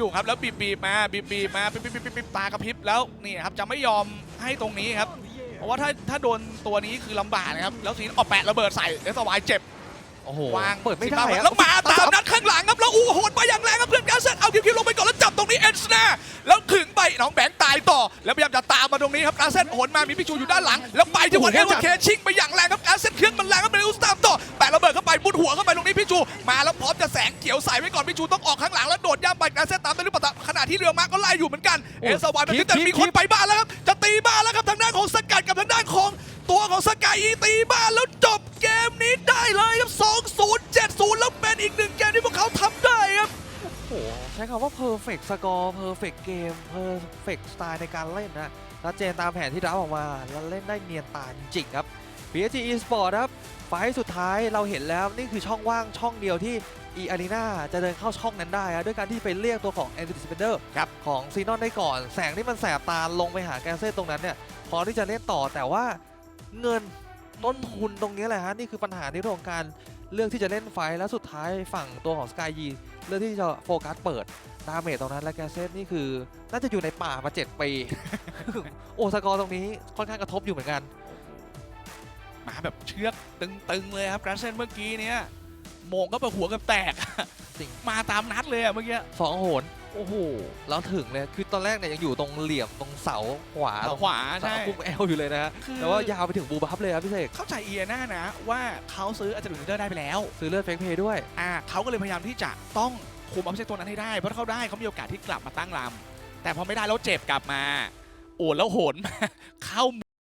อยู่ครับแล้วบีบบีบมาบีบบีบมาปิ๊บปิ๊บบปิ๊บตากระพริบแล้วนี่ครับจะไม่ยอมให้ตรงนี้ครับเพราะว่าถ้าถ้าโดนตัวนี้คือลำบากนะครับแล้วทีนี้ออกแปะระเบิดใส่เอสวายเจ็บโอ้โหวางเปิดไม่ได้แล้วมาตามนัดข้างหลังครับแล้วอู้โหดไปอย่างแรงครับเพื่อนการเซตเอาคิวคิวลงไปก่อนแล้วจับตรงนี้เอ็นสแนาแล้วถึงไปน้องแบงค์ตายต่อ แล้วพยายามจะตามมาตรงนี้ครับการเซตโหนมามีพิจูอยู่ด้านหลัง แล้วไปที่วันเอลเคชิงไปอย่างแรงครับการเซตเครื่องมันแรงครับเป็นอุส นี้พิจูมาแล้วพร้อมจะแสงเขียวใส่ไว้ก่อนพิจูต้องออกข้างหลังแล้วโดดย่ำไปการเซตตามได้หรือเปล่าขณะที่เรือมาก็ไล่อยู่เหมือนกันเอสวายมันแต่มีคนไปบ้านแล้วครับจะตีบ้านแล้วครับทางด้านของสกัดกับทางด้านของตัวของสกายอีตีบ้านแล้วจบเกมนี้ได้เลยครับ2-0 7-0 แล้วเป็นอีกหนึ่งเกมที่พวกเขาทำได้ครับโอ้โหใช้คำว่า perfect score perfect game perfect style ในการเล่นนะชัดเจนตามแผนที่รับออกมา แล้วเล่นได้เนียนตาจริงๆครับ PSG Esport ครับไฟล์สุดท้ายเราเห็นแล้วนี่คือช่องว่างช่องเดียวที่ e arena จะเดินเข้าช่องนั้นได้อะด้วยการที่ไปเรียกตัวของ a n t i d e Defender ครับของซีนอนได้ก่อน แสงที่มันแสบตาลงไปหาแกนเซ่ตรงนั้นเนี่ยพอที่จะเล่นต่อแต่ว่าเงินต้นทุนตรงนี้แหละฮะนี่คือปัญหาในเรื่องของการเลือกที่จะเล่นไฟท์แล้วสุดท้ายฝั่งตัวของสกายยีเลือกที่จะโฟกัสเปิดดาเมจตรงนั้นและแกนเซ่นี่คือ น่าจะอยู่ในป่ามา 7 ปี โอ้สกอร์ตรงนี้ค่อนข้างกระทบอยู่เหมือนกันมา แบบเชือกตึงๆเลยครับกราเซนเมื่อกี้เนี้ยโมงก็ไปหัวกับแตกจริงมาตามนัดเลยอะเมื่อกี้สองโหนโอ้โหแล้วถึงเลยคือตอนแรกเนี่ยยังอยู่ตรงเหลี่ยมตรงเสาขวาเสาขวาใช่เสาคุมแอลอยู่เลยนะฮะคือแต่ว่ายาวไปถึงบูบัฟเลยครับพี่เสกเข้าใจเอียน่านะ ว่าเขาซื้ออาจารย์เดอร์ได้ไปแล้ว ซื้อเลือดเฟกเพย์ด้วยอ่าเขาก็เลยพยายามที่จะต้องคุมเอาเซตตัวนั้นให้ได้เพราะถ้าเขาได้เขามีโอกาสที่กลับมาตั้งลำแต่พอไม่ได้แล้วเจ็บกลับมาโอ้แล้วโหนเข้า